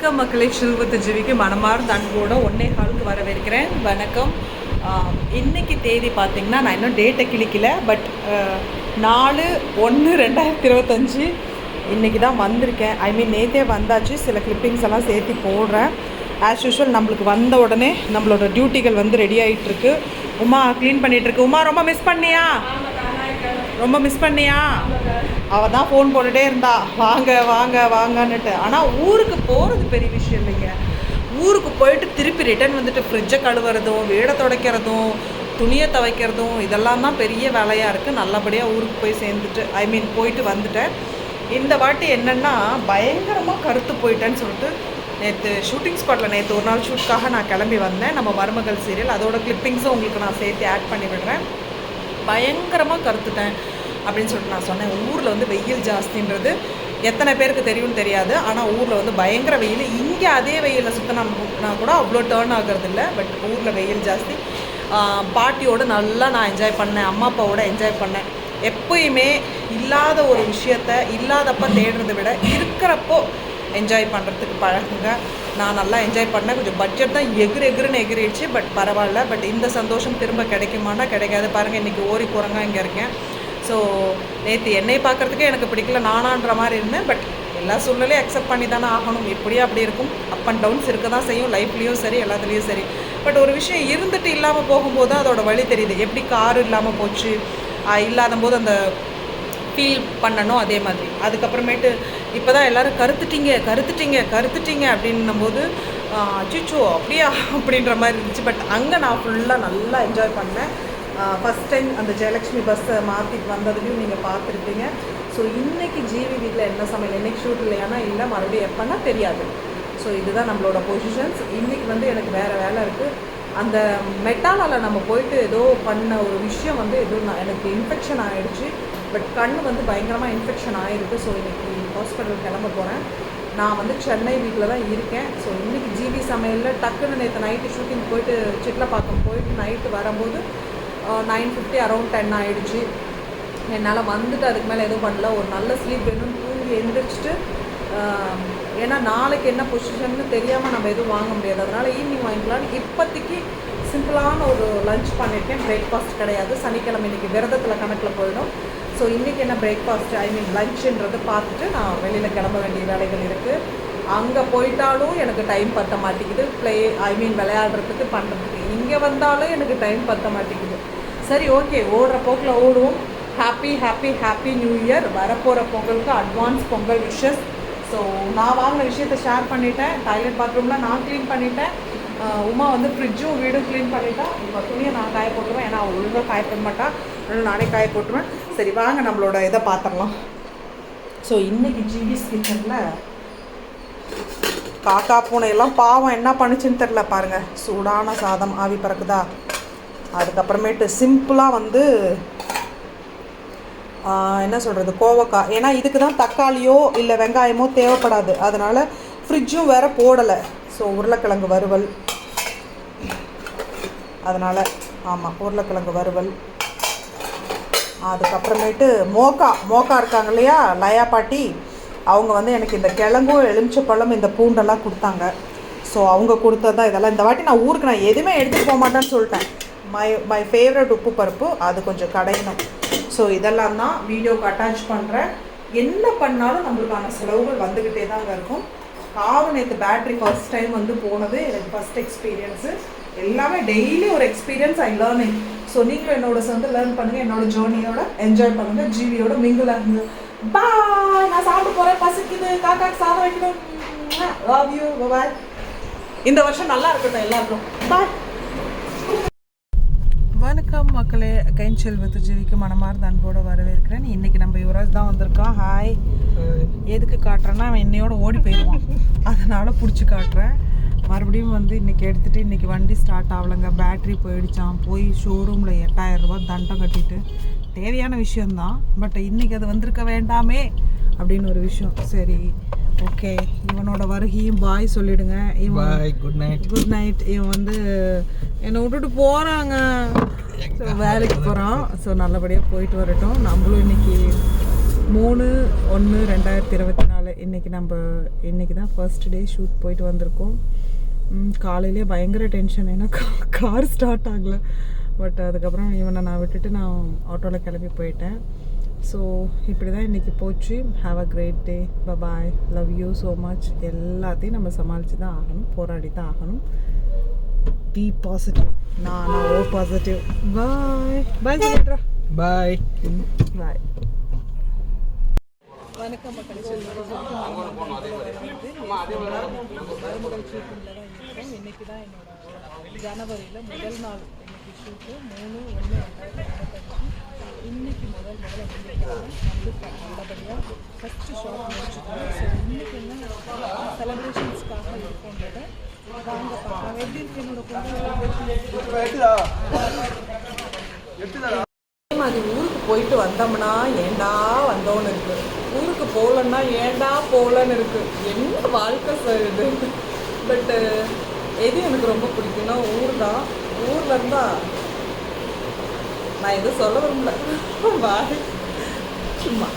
வணக்கம் மக்களை செல்வத்து ஜீவிக்கு மனமார்ந்த அன்போட ஒன்னே காலுக்கு வரவேற்கிறேன். வணக்கம். இன்னைக்கு தேதி பார்த்தீங்கன்னா நான் இன்னும் டேட்டை கிளிக்கல பட் நாலு ஒன்று ரெண்டாயிரத்தி இருபத்தஞ்சி இன்றைக்கி தான் வந்திருக்கேன். ஐ மீன் நேற்றே வந்தாச்சு சில கிளிப்பிங்ஸ் எல்லாம் சேர்த்து போடுறேன். ஆஸ் யூஷுவல் நம்மளுக்கு வந்த உடனே நம்மளோட டியூட்டிகள் வந்து ரெடி ஆகிட்டுருக்கு உமா க்ளீன் பண்ணிகிட்ருக்கு உமா ரொம்ப மிஸ் பண்ணியா? ரொம்ப மிஸ் பண்ணியா? அவ தான் ஃபோன் போட்டுட்டே இருந்தா. வாங்க வாங்க வாங்கன்னுட்டு. ஆனால் ஊருக்கு போகிறது பெரிய விஷயம் இல்லைங்க. ஊருக்கு போயிட்டு திருப்பி ரிட்டர்ன் வந்துட்டு ஃப்ரிட்ஜை கழுவுறதும் வீடை துடைக்கிறதும் துணியை துவைக்கிறதும் இதெல்லாம் தான் பெரிய வேலையாக இருக்குது நல்லபடியாக ஊருக்கு போய் சேர்ந்துட்டு ஐ மீன் போயிட்டு வந்துட்டேன். இந்த வாட்டி என்னென்னா பயங்கரமாக கருத்து போயிட்டேன்னு சொல்லிட்டு நேற்று ஷூட்டிங் ஸ்பாட்டில் நேற்று ஒரு நாள் ஷூட்காக நான் கிளம்பி வந்தேன். நம்ம மருமகள் சீரியல் அதோட கிளிப்பிங்ஸும் உங்களுக்கு நான் சேர்த்து ஆட் பண்ணி விடுறேன். பயங்கரமாக கருத்துட்டேன் அப்படின்னு சொல்லிட்டு நான் சொன்னேன். ஊரில் வந்து வெயில் ஜாஸ்தின்றது எத்தனை பேருக்கு தெரியும்னு தெரியாது. ஆனால் ஊரில் வந்து பயங்கர வெயில். இங்கே அதே வெயிலில் சுற்றினா கூட அவ்வளோ டேர்ன் ஆகிறது இல்லை பட் ஊரில் வெயில் ஜாஸ்தி. பாட்டியோடு நல்லா நான் என்ஜாய் பண்ணேன். அம்மா அப்பாவோட என்ஜாய் பண்ணேன். எப்பயுமே இல்லாத ஒரு விஷயத்த இல்லாதப்ப தேடுறதை விட இருக்கிறப்போ என்ஜாய் பண்ணுறதுக்கு பழகுங்க. நான் நல்லா என்ஜாய் பண்ணேன். கொஞ்சம் பட்ஜெட் தான் எகிர் எகிர்னு எகிரிடுச்சு பட் பரவாயில்ல. பட் இந்த சந்தோஷம் திரும்ப கிடைக்குமானா கிடைக்காது. பாருங்கள் இன்றைக்கி ஓரி போகிறங்க இங்கே இருக்கேன். ஸோ நேற்று என்னை பார்க்குறதுக்கே எனக்கு பிடிக்கல. நானான்ற மாதிரி இருந்தேன். பட் எல்லா சூழ்நிலையும் அக்செப்ட் பண்ணி தானே ஆகணும். இப்படியே அப்படி இருக்கும். அப் அண்ட் டவுன்ஸ் இருக்க தான் செய்யும் லைஃப்லேயும் சரி எல்லாத்துலேயும் சரி. பட் ஒரு விஷயம் இருந்துட்டு இல்லாமல் போகும்போது தான் அதோட வழி தெரியுது. எப்படி கார் இல்லாமல் போச்சு? இல்லாத போது அந்த ஃபீல் பண்ணணும் அதே மாதிரி. அதுக்கப்புறமேட்டு இப்போ தான் எல்லோரும் கருத்துட்டீங்க கருத்துட்டீங்க கருத்துட்டீங்க அப்படின்னும் போது அச்சிச்சோ அப்படியா? அப்படின்ற மாதிரி இருந்துச்சு. பட் அங்கே நான் ஃபுல்லாக நல்லா என்ஜாய் பண்ணேன். ஃபஸ்ட் டைம் அந்த ஜெயலக்ஷ்மி பஸ்ஸை மாற்றிட்டு வந்ததுலையும் நீங்கள் பார்த்துருப்பீங்க. ஸோ இன்றைக்கி ஜிவி வீட்டில் என்ன சமையல்? இன்னைக்கு ஷூட் இல்லையானா இல்லை மறுபடியும் எப்போன்னா தெரியாது. ஸோ இதுதான் நம்மளோட பொசிஷன்ஸ் இன்றைக்கி வந்து எனக்கு வேறு வேலை இருக்குது அந்த மெட்டாலால் நம்ம போயிட்டு ஏதோ பண்ண ஒரு விஷயம் வந்து ஏதோ நான் எனக்கு இன்ஃபெக்ஷன் ஆகிடுச்சு பட் கண் வந்து பயங்கரமாக இன்ஃபெக்ஷன் ஆகிருக்கு ஸோ இன்னைக்கு ஹாஸ்பிட்டல் கிளம்ப போகிறேன் நான் வந்து சென்னை வீட்டில் தான் இருக்கேன். ஸோ இன்றைக்கி ஜிவி சமையலில் டக்குன்னு நேற்று நைட்டு ஷூட்டிங் போயிட்டு சிட்லப்பாக்கம் போயிட்டு நைட்டு வரும்போது நைன் ஃபிஃப்டி அரௌண்ட் டென் ஆகிடுச்சு என்னால் வந்துட்டு அதுக்கு மேலே எதுவும் பண்ணல. ஒரு நல்ல ஸ்லீப் வேணும்னு தூங்கி எழுந்திரிச்சிட்டு ஏன்னா நாளைக்கு என்ன பொசிஷன்னு தெரியாமல் நம்ம எதுவும் வாங்க முடியாது. அதனால் ஈவினிங் வாங்கிக்கலாம்னு இப்போதைக்கு சிம்பிளான ஒரு லஞ்ச் பண்ணியிருக்கேன். பிரேக்ஃபாஸ்ட் கிடையாது. சனிக்கிழமை இன்னைக்கு விரதத்தில் கணக்கில் போயிடும். ஸோ இன்றைக்கி என்ன பிரேக்ஃபாஸ்ட் ஐ மீன் லஞ்சுன்றதை பார்த்துட்டு நான் வெளியில் கிளம்ப வேண்டிய வேலைகள் இருக்குது அங்கே போயிட்டாலும் எனக்கு டைம் பத்த மாட்டேங்குது. ப்ளே ஐ மீன் விளையாடுறதுக்கு பண்ணுறதுக்கு இங்கே வந்தாலும் எனக்கு டைம் பத்த மாட்டேங்குது. சரி ஓகே ஓடுற போக்கில் ஓடுவோம். Happy happy happy new year வரப்போகிற பொங்கலுக்கு அட்வான்ஸ் பொங்கல் விஷஸ் ஸோ நான் வாங்கின விஷயத்தை ஷேர் பண்ணிட்டேன். டாய்லெட் பாத்ரூம்லாம் நான் க்ளீன் பண்ணிட்டேன். உமா வந்து ஃப்ரிட்ஜும் வீடும் க்ளீன் பண்ணிட்டேன் இப்போ துணியை நான் காய போட்டுருவேன். ஏன்னா அவள் ஒழுங்காக காய போட அதனால நானே காய போட்டுருவேன். சரி வாங்க நம்மளோட இதை பார்த்துடலாம் ஸோ இன்றைக்கி ஜிவிஸ் கிச்சனில் காக்கா பூனையெல்லாம் பாவம் என்ன பண்ணுச்சுன்னு தெரில பாருங்கள் சூடான சாதம் ஆவி பறக்குதா? அதுக்கப்புறமேட்டு சிம்பிளாக வந்து என்ன சொல்கிறது கோவக்காய் ஏன்னா இதுக்கு தான் தக்காளியோ இல்லை வெங்காயமோ தேவைப்படாது. அதனால் ஃப்ரிட்ஜும் வேற போடலை. ஸோ உருளைக்கிழங்கு வறுவல். அதனால் ஆமாம் உருளைக்கிழங்கு வறுவல். அதுக்கப்புறமேட்டு மோக்கா மோக்கா இருக்காங்க இல்லையா லயா பாட்டி அவங்க வந்து எனக்கு இந்த கிழங்கும் எலுமிச்சப்பழம் இந்த பூண்டெல்லாம் கொடுத்தாங்க. ஸோ அவங்க கொடுத்தது தான் இதெல்லாம். இந்த வாட்டி நான் ஊருக்கு நான் எதுவுமே எடுத்துகிட்டு போக மாட்டேன்னு சொல்லிட்டேன். மை மை ஃபேவரட் உப்பு பருப்பு அது கொஞ்சம் கடையணும். ஸோ இதெல்லாம் தான் வீடியோக்கு அட்டாச் பண்ணுறேன் என்ன பண்ணாலும் நம்மளுக்கான செலவுகள் வந்துக்கிட்டே தாங்க இருக்கும். காரு நேற்று பேட்ரி ஃபர்ஸ்ட் டைம் வந்து போனது எனக்கு ஃபஸ்ட் எக்ஸ்பீரியன்ஸு எல்லாமே டெய்லி ஒரு எக்ஸ்பீரியன்ஸ் ஐ லேர்னிங் ஸோ நீங்களும் என்னோட சேர்ந்து லேர்ன் பண்ணுங்கள் என்னோட ஜேர்னியோட என்ஜாய் பண்ணுங்கள் ஜீவியோட மிங்கிள் ஆகுங்க. பாய் நான் சாப்பிட போகிறேன் பசிக்குது. காக்கா சாதம் வைக்கணும். லவ் யூ பாய் இந்த வருஷம் நல்லா இருக்கட்டும் எல்லாருக்கும். பாய் மக்களே கைன் செல்வத்து ஜீவிக்கு மனமார்ந்த அன்போடு வரவேற்கிறேன். இன்னைக்கு நம்ம யுவராஜ் தான் வந்திருக்கோம் ஹாய் எதுக்கு காட்டுறேன்னா அவன் என்னையோட ஓடி போயிடுவான். அதனால பிடிச்சி காட்டுறேன். மறுபடியும் வந்து இன்னைக்கு எடுத்துட்டு இன்னைக்கு வண்டி ஸ்டார்ட் ஆகலைங்க. பேட்டரி போயிடுச்சான் போய் ஷோரூமில் எட்டாயிரம் ரூபாய் தண்டம் கட்டிட்டு. தேவையான விஷயம்தான். பட் இன்னைக்கு அது வந்திருக்க வேண்டாமே அப்படின்னு ஒரு விஷயம். சரி ஓகே இவனோட வருகையும் பாய் சொல்லிடுங்க. இவன் குட் நைட் குட் நைட் இவன் வந்து என்னை விட்டுட்டு போகிறாங்க ஸோ வேலைக்கு போகிறான் ஸோ நல்லபடியாக போயிட்டு வரட்டும். நம்மளும் இன்னைக்கு மூணு ஒன்று ரெண்டாயிரத்தி இருபத்தி நாலு இன்றைக்கி நம்ம இன்றைக்கி தான் ஃபர்ஸ்ட் டே ஷூட் போயிட்டு வந்திருக்கோம். காலையிலே பயங்கர டென்ஷன் ஏன்னா கார் ஸ்டார்ட் ஆகலை. பட் அதுக்கப்புறம் இவனை நான் விட்டுட்டு நான் ஆட்டோவில் கிளம்பி போயிட்டேன். ஸோ இப்படி தான் இன்றைக்கி போச்சு. Have a great day bye bye love you so much எல்லாத்தையும் நம்ம சமாளித்து தான் ஆகணும். போராடி தான் ஆகணும். பி பாசிட்டிவ் நான் நான் ஓ பாசிட்டிவ் பாய் பாய் சொல்லிடுறா பாய் பாய் வணக்கம் மக்கள் மருமகள் ஷூட்டிங்கில் தான் இருக்கோம் இன்றைக்கி தான் என்னோட ஜனவரியில் முதல் நாள் இன்னைக்கு ஷூட்டு மூணு ஒன்று ரெண்டாயிரத்தி இன்னைக்கு முதல் முதல்ல வந்து நல்லபடியாக ஃபஸ்ட்டு ஷாட் முடிச்சுட்டோம் ஸோ இன்னைக்கு என்ன செலிப்ரேஷன்ஸ்க்காக இருக்கோன்றதை அது ஊருக்கு போயிட்டு வந்தோம்னா ஏண்டா வந்தோன்னு இருக்கு. ஊருக்கு போகலன்னா ஏண்டா போகலன்னு இருக்கு. என்ன வாழ்க்கை சார் இது? பட்டு எது எனக்கு ரொம்ப பிடிக்கும்னா ஊர் தான். ஊர்ல இருந்தா நான் எதுவும் சொல்ல விரும்பல. பாய் சும்மா.